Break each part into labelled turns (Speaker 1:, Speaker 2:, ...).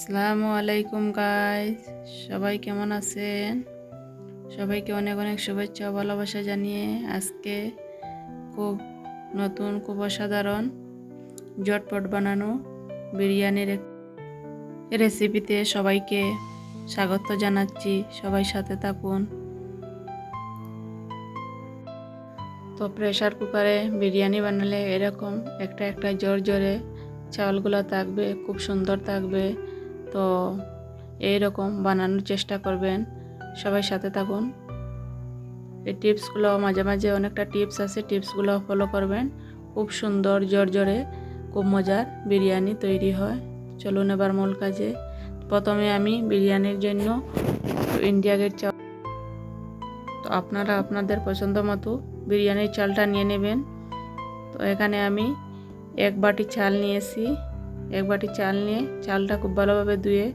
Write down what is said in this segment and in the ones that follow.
Speaker 1: আসসালামু আলাইকুম গাইস সবাই কেমন আছেন? সবাইকে অনেক অনেক শুভেচ্ছা ভালোবাসা জানিয়ে আজকে খুব নতুন, খুব অসাধারণ, জটপট বানানো বিরিয়ানির রেসিপিতে সবাইকে স্বাগত জানাচ্ছি। সবাই সাথে থাকুন। তো প্রেশার কুকারে বিরিয়ানি বানালে এরকম একটা একটা জোর জোরে চাউলগুলো থাকবে, খুব সুন্দর থাকবে। তো এই রকম বানানোর চেষ্টা করবেন। সবাই সাথে থাকুন। এই টিপসগুলো মাঝে মাঝে অনেকটা টিপস আছে, টিপসগুলো ফলো করবেন। খুব সুন্দর জোরে খুব মজার বিরিয়ানি তৈরি হয়। চলুন এবার মূল কাজে। প্রথমে আমি বিরিয়ানির জন্য ইন্ডিয়া গেট চাল তো আপনারা আপনাদের পছন্দ মতো বিরিয়ানির চালটা নিয়ে নেবেন। তো এখানে আমি এক বাটি চাল নিয়েছি। এক বাটি চাল নিয়ে চালটা খুব ভালোভাবে ধুয়ে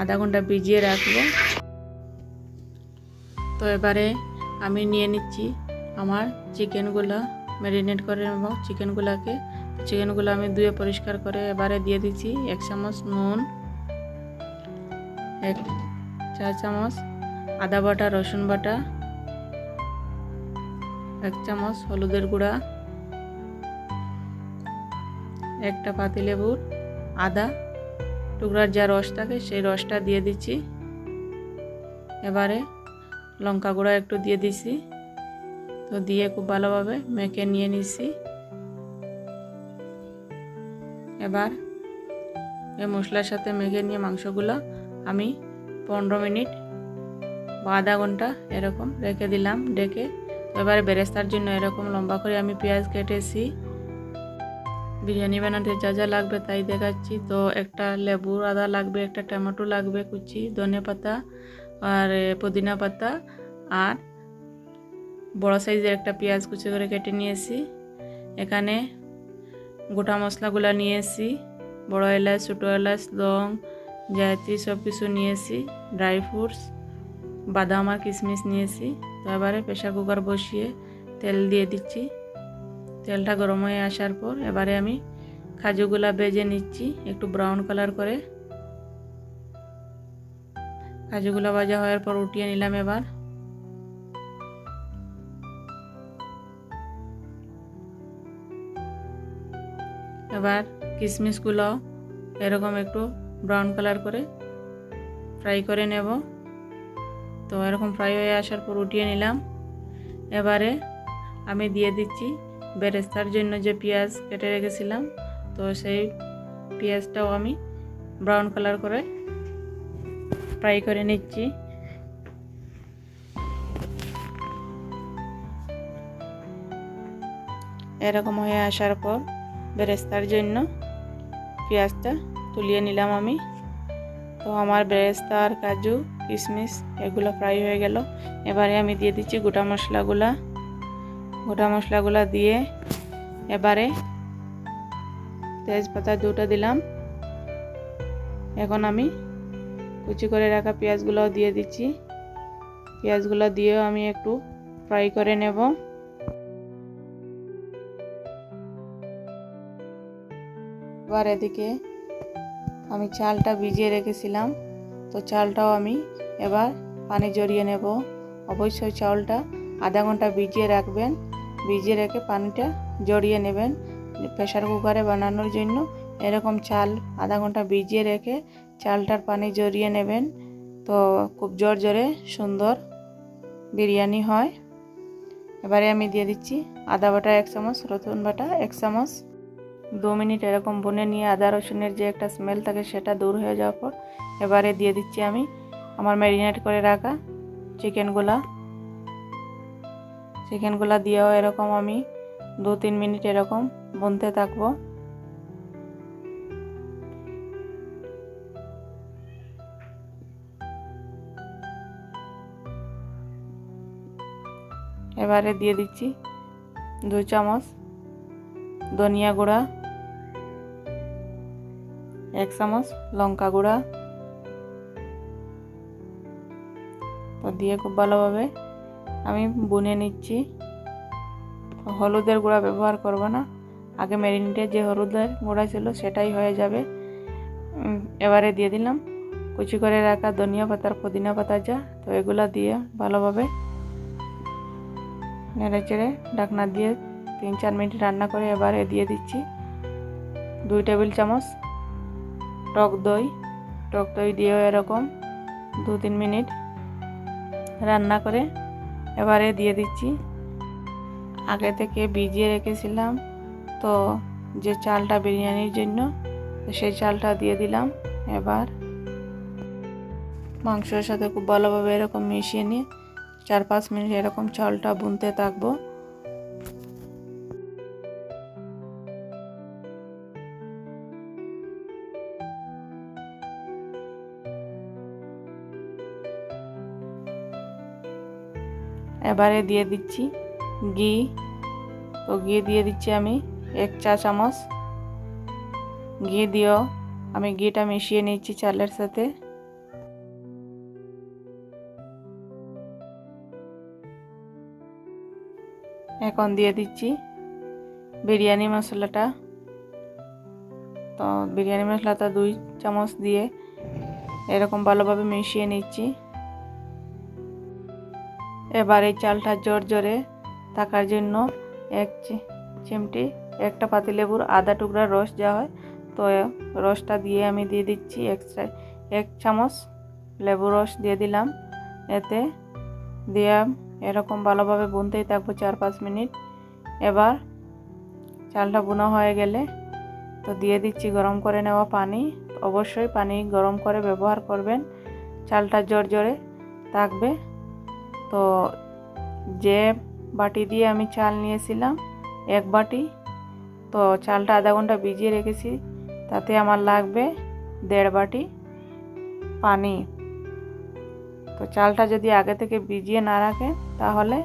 Speaker 1: আধা ঘণ্টা ভিজিয়ে রাখব। তো এবারে আমি নিয়ে নিচ্ছি আমার চিকেনগুলো ম্যারিনেট করে নেব। চিকেনগুলোকে চিকেনগুলো আমি ধুয়ে পরিষ্কার করে এবারে দিয়ে দিচ্ছি এক চামচ নুন, এক চা চামচ আদা বাটা, রসুন বাটা, এক চামচ হলুদের গুঁড়া একটা পাতিলেবুর আদা, টুকরার যা রস থাকে সেই রসটা দিয়ে দিচ্ছি। এবারে লঙ্কা গুঁড়া একটু দিয়ে দিছি। তো দিয়ে খুব ভালোভাবে মেখে নিয়ে নিছি। এবার এই মশলার সাথে মেখে নিয়ে মাংসগুলো আমি পনেরো মিনিট বা আধা ঘণ্টা এরকম রেখে দিলাম, ডেকে। এবারে বেরেস্তার জন্য এরকম লম্বা করে আমি পেঁয়াজ কেটেছি। বিরিয়ানি বানাতে যা যা লাগবে তাই দেখাচ্ছি। তো একটা লেবুর আদা লাগবে, একটা টমেটো লাগবে, কুচি, ধনে পাতা আর পুদিনা পাতা আর বড় সাইজের একটা পেঁয়াজ কুচি করে কেটে নিয়েছি। এখানে গোটা মশলাগুলো নিয়েছি, বড় এলাচ, ছোটো এলাচ, লং জায়ত্রী সব কিছু নিয়েছি, ড্রাই ফ্রুটস, বাদাম আর কিশমিশ নিয়েছি। তো এবারে প্রেশার কুকার বসিয়ে তেল দিয়ে দিচ্ছি। তেলটা গরম হয়ে আসার পর এবারে আমি কাজুগুলা বেজে নিচ্ছি, একটু ব্রাউন কালার করে। কাজুগুলা ভাজা হওয়ার পর উঠিয়ে নিলাম এবার। এবার কিশমিশগুলো এরকম একটু ব্রাউন কালার করে ফ্রাই করে নেব। তো এরকম ফ্রাই হয়ে আসার পর উঠিয়ে নিলাম। এবারে আমি দিয়ে দিচ্ছি বেরেস্তার জন্য যে পেঁয়াজ কেটে রেখেছিলাম, তো সেই পেঁয়াজটাও আমি ব্রাউন কালার করে ফ্রাই করে নিচ্ছি। এরকম হয়ে আসার পর বেরেস্তার জন্য পেঁয়াজটা তুলিয়ে নিলাম আমি। তো আমার বেরেস্তা আর কাজু, কিশমিশ এগুলো ফ্রাই হয়ে গেল। এবারে আমি দিয়ে দিচ্ছি গোটা মশলাগুলা। গোটা মশলাগুলো দিয়ে এবারে তেজপাতা দুটো দিলাম। এখন আমি কুচি করে রাখা পেঁয়াজগুলো দিয়ে দিচ্ছি। পেঁয়াজগুলো দিয়েও আমি একটু ফ্রাই করে নেব। এবার এদিকে আমি চালটা ভিজিয়ে রেখেছিলাম। তো চালটাও আমি এবার পানি জড়িয়ে নেব। অবশ্যই চাউলটা আধা ঘণ্টা ভিজিয়ে রাখবেন। ভিজিয়ে রেখে পানিটা জড়িয়ে নেবেন। প্রেশার কুকারে বানানোর জন্য এরকম চাল আধা ঘণ্টা ভিজিয়ে রেখে চালটার পানি জড়িয়ে নেবেন। তো খুব জোর জোরে সুন্দর বিরিয়ানি হয়। এবারে আমি দিয়ে দিচ্ছি আদা বাটা এক চামচ, রসুন বাটা এক চামচ। দু মিনিট এরকম ভুনে নিয়ে আদা, রসুনের যে একটা স্মেল থাকে সেটা দূর হয়ে যাওয়ার পর এবারে দিয়ে দিচ্ছি আমি আমার ম্যারিনেট করে রাখা চিকেনগুলা চিকেনগুলা দিয়েও এরকম আমি দু তিন মিনিট এরকম বুনতে থাকব। এবারে দিয়ে দিচ্ছি দু চামচ ধনিয়া গুঁড়া, এক চামচ লঙ্কা গুঁড়া। তো দিয়ে খুব ভালোভাবে আমি বুনে নিচ্ছি। হলুদের গুঁড়া ব্যবহার করব না। আগে ম্যারিনেটে যে হলুদের গুঁড়া ছিল সেটাই হয়ে যাবে। এবারে দিয়ে দিলাম। কুচি করে রাখা ধনিয়া পাতার পুদিনা পাতা যা, তো এগুলো দিয়ে ভালোভাবে নেড়ে চেড়ে ঢাকনা দিয়ে তিন চার মিনিট রান্না করে এবারে দিয়ে দিচ্ছি। দুই টেবিল চামচ টক দই। টক দই দিয়েও এরকম দু তিন মিনিট রান্না করে এবারে দিয়ে দিচ্ছি। আগে থেকে ভিজিয়ে রেখেছিলাম, তো যে চালটা বিরিয়ানির জন্য, সেই চালটা দিয়ে দিলাম এবার। মাংসের সাথে খুব ভালোভাবে এরকম মিশিয়ে নিয়ে চার পাঁচ মিনিট এরকম চালটা বুনতে থাকব। এবারে দিয়ে দিচ্ছি ঘি। তো ঘি দিয়ে দিচ্ছি আমি এক চা চামচ। ঘি দিও। আমি ঘিটা মিশিয়ে নিচ্ছি চালের সাথে। এখন দিয়ে দিচ্ছি বিরিয়ানি মশলাটা। তো বিরিয়ানি মশলাটা দুই চামচ দিয়ে এরকম ভালোভাবে মিশিয়ে নিচ্ছি। এবার এই চালটা জোর জোরে থাকার জন্য এক চিমটি, একটা পাতিলেবুর আধা টুকরা, রস দেওয়া হয়, তো রসটা দিয়ে আমি দিয়ে দিচ্ছি এক্সট্রা এক চামচ লেবু রস দিয়ে দিলাম। এতে দিয়ে এরকম ভালোভাবে বুনতেই থাকব চার পাঁচ মিনিট। এবার চালটা বুনো হয়ে গেলে তো দিয়ে দিচ্ছি গরম করে নেওয়া পানি। অবশ্যই পানি গরম করে ব্যবহার করবেন। চালটা জোর জোরে থাকবে। তো যে বাটি দিয়ে আমি চাল নিয়েছিলাম, এক বাটি, তো চালটা আধা ঘণ্টা ভিজিয়ে রেখেছি, তাতে আমার লাগবে দেড় বাটি পানি। তো চালটা যদি আগে থেকে ভিজিয়ে না রাখে, তাহলে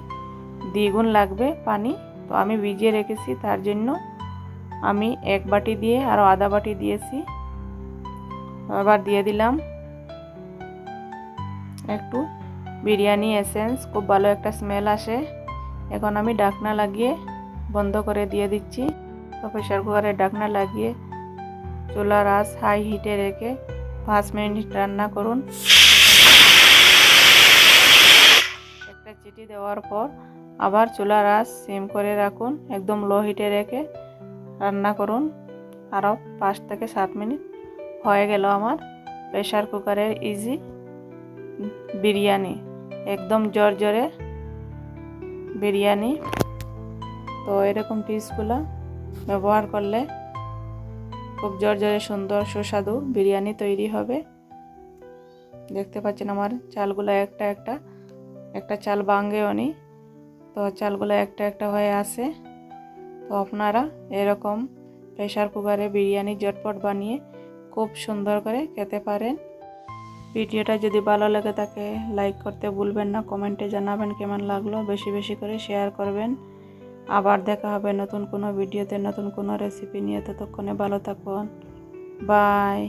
Speaker 1: দ্বিগুণ লাগবে পানি। তো আমি ভিজিয়ে রেখেছি, তার জন্য আমি এক বাটি দিয়ে আরও আধা বাটি দিয়েছি। আবার দিয়ে দিলাম একটু বিরিয়ানি এসেন্স খুব ভালো একটা স্মেল আসে। এখন আমি ডাকনা লাগিয়ে বন্ধ করে দিয়ে দিচ্ছি। তো প্রেশার কুকারে ডাকনা লাগিয়ে চুলার আঁচ হাই হিটে রেখে পাঁচ মিনিট রান্না করুন। একটা চিটি দেওয়ার পর আবার চুলার আঁচ সিম করে রাখুন। একদম লো হিটে রেখে রান্না করুন। আরও পাঁচ থেকে সাত মিনিট হয়ে গেল আমার। প্রেশার কুকারের ইজি বিরিয়ানি। একদম জোর জোরে বিরিয়ানি। তো এরকম টিপসগুলো ব্যবহার করলে খুব জোর জোরে সুন্দর সুস্বাদু বিরিয়ানি তৈরি হবে। দেখতে পাচ্ছেন আমার চালগুলো একটা একটা একটা চাল ভাঙ্গেও নি, তো চালগুলো একটা একটা হয়ে আসে তো আপনারা এরকম প্রেশার কুকারে বিরিয়ানি জটপট বানিয়ে খুব সুন্দর করে খেতে পারেন। ভিডিওটা যদি ভালো লাগে থাকে লাইক করতে ভুলবেন না কমেন্টে জানাবেন কেমন লাগল, বেশি বেশি করে শেয়ার করবেন। আবার দেখা হবে নতুন কোনো ভিডিওতে নতুন কোনো রেসিপি নিয়ে, ততক্ষণে ভালো থাকুন। বাই